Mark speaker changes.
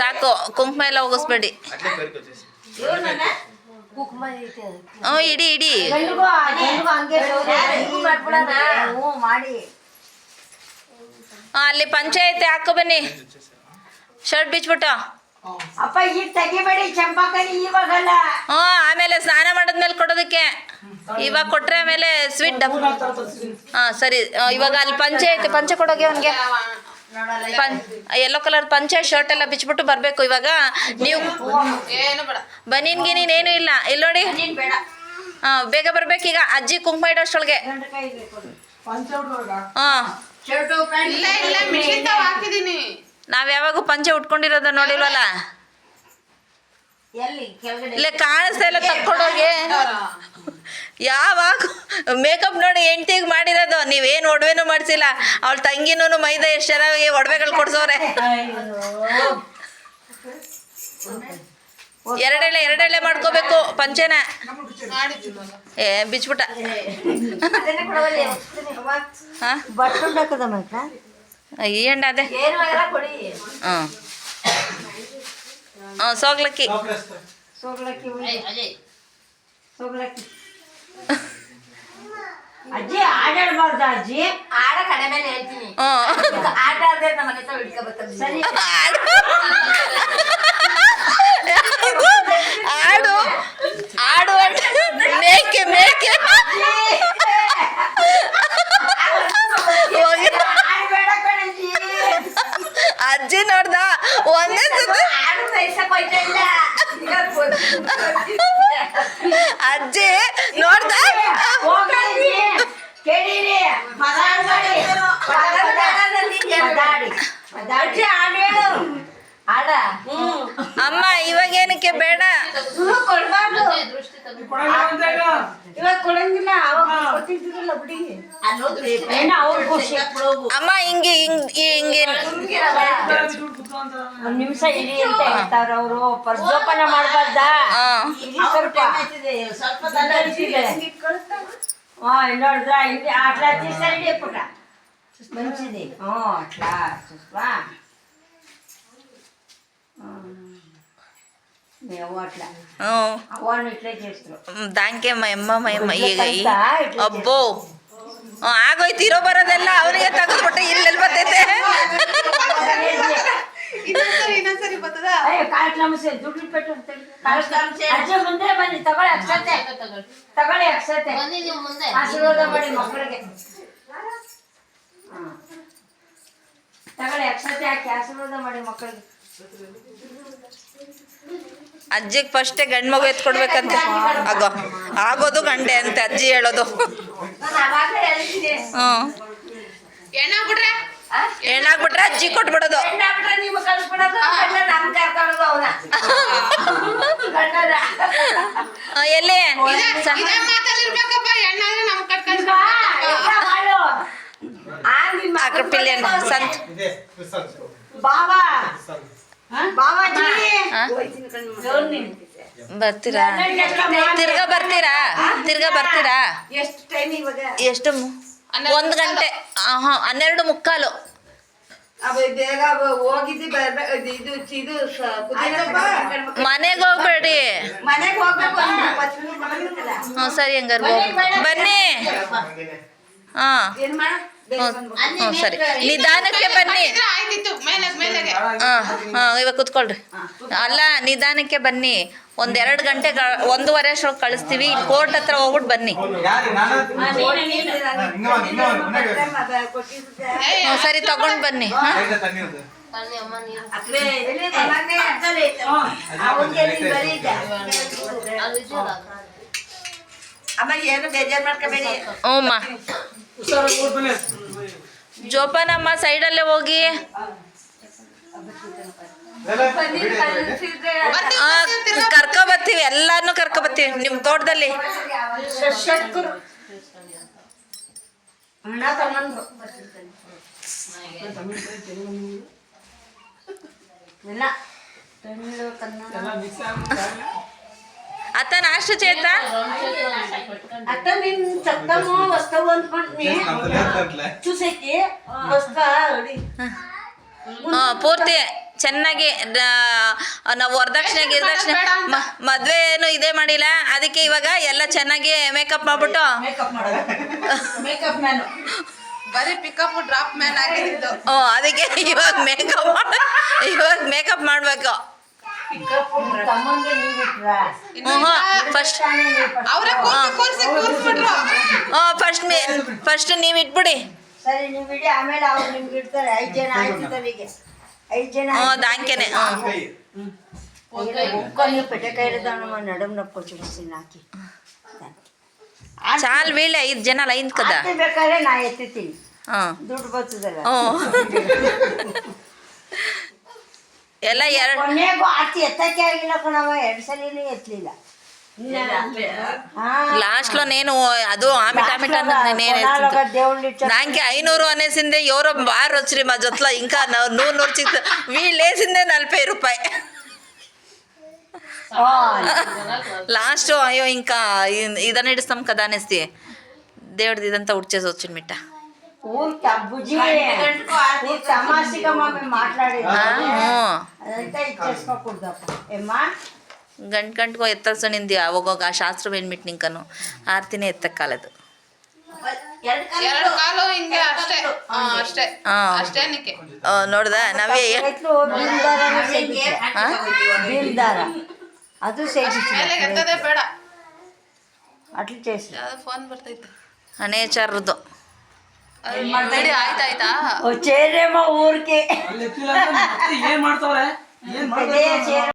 Speaker 1: ಸಾಕು. ಕುಂಕುಮ ಎಲ್ಲ ಹೋಗಿಸ್ಬೇಡಿ. ಹ್ಞೂ ಇಡಿ ಇಡಿ. ಅಲ್ಲಿ ಪಂಚಾಯತಿ ಹಾಕೋ ಬನ್ನಿ. ಶರ್ಟ್ ಬಿಚ್ಬಿಟ್ಟು.
Speaker 2: ಅಪ್ಪ ಈಗ ತೆಗಿಬೇಡಿ ಇವಾಗಲ್ಲ
Speaker 1: ಹ್ಞೂ ಆಮೇಲೆ ಸ್ನಾನ ಮಾಡಿದ್ಮೇಲೆ ಕೊಡೋದಕ್ಕೆ. ಇವಾಗ ಕೊಟ್ರೆ ಆಮೇಲೆ ಸ್ವೀಟ್ ಹಾಂ, ಸರಿ. ಇವಾಗ ಅಲ್ಲಿ ಪಂಚೆ ಐತೆ ಪಂಚೆ ಕೊಡೋಗೆ ಅವನಿಗೆ. ಪಂ ಯೆಲ್ಲೋ ಕಲರ್ ಪಂಚೆ ಶರ್ಟ್ ಎಲ್ಲ ಬಿಚ್ಬಿಟ್ಟು ಬರಬೇಕು ಇವಾಗ. ನೀವು ಬನೀನ್ ಗಿನೀನ್ ಏನೂ ಇಲ್ಲ. ಇಲ್ಲಿ ನೋಡಿ. ಹಾಂ ಬೇಗ ಬರ್ಬೇಕೀಗ ಅಜ್ಜಿ ಕುಂಕುಮ ಇಡೋಷ್ಟೊಳಗೆ ಹಾಂ.
Speaker 2: ಶರ್ಟು
Speaker 3: ಇಲ್ಲ ಇಲ್ಲ ಮಿಷಿನ್ ತಾವ್ ಹಾಕಿದೀನಿ
Speaker 1: ನಾವು ಯಾವಾಗೂ ಪಂಚೆ ಉಟ್ಕೊಂಡಿರೋದ ನೋಡಿಲ್ವಲ್ಲ? ಇಲ್ಲೇ ಕಾಣಿಸ್ತಾ ಇಲ್ಲ ತಕ್ಕೊಂಡೋಗಿ. ಯಾವಾಗ? ಮೇಕಪ್ ನೋಡಿ ಹೆಂಡ್ತಿಗೆ ಮಾಡಿರೋದು. ನೀವೇನು ಒಡವೆನೂ ಮಾಡಿಸಿಲ್ಲ. ಅವಳ ತಂಗಿನೂ ಮೈದಾ ಎಷ್ಟು ಚೆನ್ನಾಗಿ ಒಡವೆಗಳು ಕೊಡ್ಸೋರೆ. ಎರಡೆಳೆ ಎರಡೆಳೆ ಮಾಡ್ಕೋಬೇಕು ಪಂಚೆನ. ಏ ಬಿಚ್ಬಿಟ್ಟ. ಹಾಂ? ಅದೇ.
Speaker 2: ಏನು
Speaker 1: ಹ್ಞೂ ಸೋಗ್ಲಕ್ಕಿ.
Speaker 2: ಸೋಗ್ಲಕ್ಕಿ ಸೋಗ್ಲಕ್ಕಿ. ಅಜ್ಜಿ ಆಡಾಡ್ಬಾರ್ದ ಅಜ್ಜಿ. ಆಡ ಕಡಿಮೆ ಹೇಳ್ತೀನಿ. ಆಟ ಆಡದೆ ನಮ್ಮ ಮನೆ ಹತ್ರ ಹಿಡ್ಕೊಬೇಕು ಸರಿ.
Speaker 1: ಆಡು ಆಡು ಮೇಕೆ ಮೇಕೆ. ಅಜ್ಜಿ ನೋಡ್ದ ಒಂದೇ ಸತಿ
Speaker 2: ಆಡು ಸಹಿಸಕ್ ಹೋಯ್ತಾ ಇಲ್ಲ
Speaker 1: ಅಜ್ಜಿ ನೋಡ್ದ? ಅಮ್ಮ ಇವಾಗ ಏನಕ್ಕೆ ಬೇಡ
Speaker 2: ಕೊಡ್ಬಾರ್ದು. ಇವಾಗ ಕೊಡಂಗಿಲ್ಲ ಅವಾಗ ಕೊಟ್ಟಿದ್ದಿರಲ್ಲ ಬಿಡಿ ಏನ ಅವ್ರ ಖುಷಿ
Speaker 1: ಅಮ್ಮ ಹಿಂಗೆ ಹಿಂಗೆ ಹಿಂಗೆ
Speaker 2: ನಿಮಿಷ ಇರಿ ಅಂತ ಹೇಳ್ತಾರೆ ಅವರು. ಪ್ರಜೋಪನ ಮಾಡಬಾರ್ದ? ಸ್ವಲ್ಪ. ಹಾ ನೋಡಿದ್ರ
Speaker 1: ಮಂಚಿದೆ.
Speaker 2: అవన్నీ ఇట్లే చేస్తున్నాం
Speaker 1: ದಾಂಕೆ ಮಯಮ್ಮ ಮಯಮ್ಮ ಈಗ ಈ- ಅಬ್ಬೋ ಹ್ಞೂ ಆಗೋಯ್ತು ಇರೋ ಬರೋದೆಲ್ಲ ಅವನಿಗೆ ತೆಗೆದ್ಬಿಟ್ಟೆ ಇಲ್ಲೆಲ್ಲಿ ಬರ್ತೈತೆ
Speaker 3: ಇನ್ನೊಂದ್ಸರಿ ಇನ್ನೊಂದ್ಸರಿ ಬರ್ತದ
Speaker 2: ಅಯ್ಯೋ ಕಾರ್ಯಕ್ರಮ ದುಡ್ಡು ಪೆಟ್ಟು ಅಜ್ಜ ಮುಂದೆ ಬನ್ನಿ ತಗೊಳ್ಳಿ ಅಕ್ಷತೆ ತಗೊಳ್ಳಿ ಅಕ್ಷತೆ ಆಶೀರ್ವಾದ ಮಾಡಿ ಮಕ್ಕಳಿಗೆ ಹಾ. ತಗೊಳ್ಳಿ ಅಕ್ಷತೆ ಹಾಕಿ ಆಶೀರ್ವಾದ ಮಾಡಿ ಮಕ್ಕಳಿಗೆ
Speaker 1: ಅಜ್ಜಿಗೆ ಫಸ್ಟೇ ಗಂಡು ಮಗು ಎತ್ಕೊಡ್ಬೇಕಂತೆ. ಆಗೋ ಆಗೋದು ಗಂಡೆ ಅಂತ ಅಜ್ಜಿ ಹೇಳೋದು. ಹ್ಞೂ ಹೆಣ್ಣಾಗ್ಬಿಟ್ರೆ ಅಜ್ಜಿ ಕೊಟ್ಬಿಡೋದು. ಎಲ್ಲಿ? ಸಂತ
Speaker 4: ఇదే
Speaker 1: ಬರ್ತೀರಾ? ತಿರ್ಗಾ ಬರ್ತೀರಾ? ತಿರ್ಗಾ ಬರ್ತೀರಾ?
Speaker 2: ಎಷ್ಟು
Speaker 1: ಒಂದು ಗಂಟೆ ಹಾಂ ಹನ್ನೆರಡು ಮುಕ್ಕಾಲು. ಮನೆಗೆ ಹೋಗ್ಬೇಡಿ. ಹ್ಞೂ ಸರಿ ಹಂಗಾರ ಬನ್ನಿ. ಹಾಂ. ಹ್ಞೂ ಸರಿ. ನಿಧಾನಕ್ಕೆ ಬನ್ನಿ. ಹಾಂ ಹಾಂ ಇವಾಗ ಕುತ್ಕೊಳ್ರಿ. ಅಲ್ಲ ನಿಧಾನಕ್ಕೆ ಬನ್ನಿ. ಒಂದೆರಡು ಗಂಟೆ ಒಂದೂವರೆ ಅಷ್ಟೊಳಗೆ ಕಳಿಸ್ತೀವಿ. ಕೋರ್ಟ್ ಹತ್ರ ಹೋಗ್ಬಿಟ್ಟು ಬನ್ನಿ. ಹ್ಞೂ ಸರಿ ತಗೊಂಡು ಬನ್ನಿ. ಹಾಂ
Speaker 2: ಹ್ಞೂ
Speaker 1: ಮಾ ಜೋಪಾನಮ್ಮ ಸೈಡಲ್ಲೇ ಹೋಗಿ. ಕರ್ಕ ಬರ್ತೀವಿ ಎಲ್ಲಾನು ಕರ್ಕೊ ಬರ್ತೀವಿ ನಿಮ್ ತೋಟದಲ್ಲಿ.
Speaker 2: ಅಣ್ಣ ತಗೊಂಡ್ರು ಇಲ್ಲ ತಮಿಳು ಕನ್ನಡ
Speaker 1: ಅತ್ತ ನಾಷ್ಟ ಚೇತ
Speaker 2: అత్త మేము చెప్తాము వస్తావు అనుకుంటుని చూసేకి వస్తా అడి
Speaker 1: ಹಾಂ ಪೂರ್ತಿ ಚೆನ್ನಾಗಿ ನ- ನಾವು ವರದಕ್ಷಿಣೆ ಗಿರದಕ್ಷಿಣೆ ಮ- ಮದ್ವೆ ಏನು ಇದೇ ಮಾಡಿಲ್ಲ ಅದಕ್ಕೆ ಇವಾಗ ಎಲ್ಲ ಚೆನ್ನಾಗಿ ಮೇಕಪ್ ಮಾಡ್ಬಿಟ್ಟು
Speaker 2: ಮೇಕಪ್ ಮಾಡೋದು ಮೇಕಪ್ ಮ್ಯಾನು
Speaker 3: ಬರೀ ಪಿಕಪ್ ಡ್ರಾಪ್ ಮ್ಯಾನ್ ಆಗಿದ್ದು
Speaker 1: ಹ್ಞೂ ಅದಕ್ಕೆ ಇವಾಗ ಮೇಕಪ್ ಇವಾಗ ಮೇಕಪ್ ಮಾಡಬೇಕು ಫಸ್ಟ್ ಫಸ್ಟ್ ಮೇ ಫಸ್ಟ್ ನೀವು ಇಟ್ಬಿಡಿ.
Speaker 2: ಸರಿ ನೀವು ಬಿಡಿ. ಆಮೇಲೆ ಅವ್ರು ನಿಮ್ಗೆ ಇಡ್ತಾರೆ. ಐದು ಜನ ಆಯ್ತು ತಲೆಗೆ ಐದು ಜನ
Speaker 1: ಹ್ಞೂ
Speaker 2: ಆಯ್ತು.
Speaker 1: ದಾಂಕೆನೆ. ಹ್ಞೂ
Speaker 4: ಕೈ
Speaker 2: ಉಕ್ಕೊಂಡು ಪೆಟೆ ಕೈರದವನು ನಡುಮ್ ನಪ್ಪು ಹಾಕಿ.
Speaker 1: ಚಾಲ್ ವೇಳೆ ಐದು ಜನ ಲೈನ್ ಕದ.
Speaker 2: ಬೇಕಾದ್ರೆ ನಾ ಎತ್ತಿತೀನಿ ದುಡ್ಡು ಬರ್ತದಲ್ಲ.
Speaker 1: ಎಲ್ಲ ಎರಡು
Speaker 2: ಕೊನೆಗೂ ಆರ್ತಿ ಎತ್ತಕ್ಕೆ ಆಗಿಲ್ಲ ಕಣವ ಎರಡು ಸಲಿನೂ ಎತ್ತಲಿಲ್ಲ
Speaker 1: లాస్ట్లో నేను అదో ఆమె టామెట్
Speaker 2: దేవుళ్ళు
Speaker 1: దానికి ఐనూరు అనేసిందే ఎవరో బార్ వచ్చి మా జొత్లో ఇంకా నూ- నూరు నూరు చిక్కు వీళ్ళు వేసిందే నలభై రూపాయి లాస్ట్ అయ్యో ఇంకా ఇ- ఇదని ఇస్తాం కదా అనేసి దేవుడిది ఇదంతా ఉడిచేసి వచ్చింది మిట్ట
Speaker 2: ఊరు
Speaker 1: ಗಂಟು
Speaker 3: ಗಂಟ್ಗೋ ಎತ್ತಲ್ಸ ನಿಂದಿ ಅವಾಗೋಗ ಆ ಶಾಸ್ತ್ರ
Speaker 1: ಬಂದ್ಬಿಟ್ಟು
Speaker 3: ನಿಂಕನು ಆರ್ತಿನೇ
Speaker 1: ಎತ್ತಕ್ಕಾಲದು ನೋಡ್ದ ನಾವೇ
Speaker 2: ಅದು అట్లా చేసి
Speaker 3: ఫోన్ పడుతుంది
Speaker 1: అనేచరుతో
Speaker 3: ನಡಿ ಆಯ್ತಾಯ್ತಾ
Speaker 2: వచ్చేదేమో ఊరికి
Speaker 5: ಅಲ್ಲಿ ಎತ್ತಿಲ್ಲ ಅಂದ್ರೆ ಮತ್ತೆ ಏನ್ ಮಾಡ್ತಾವ್ರೆ ಏನ್
Speaker 2: పెద్దయ్య చీర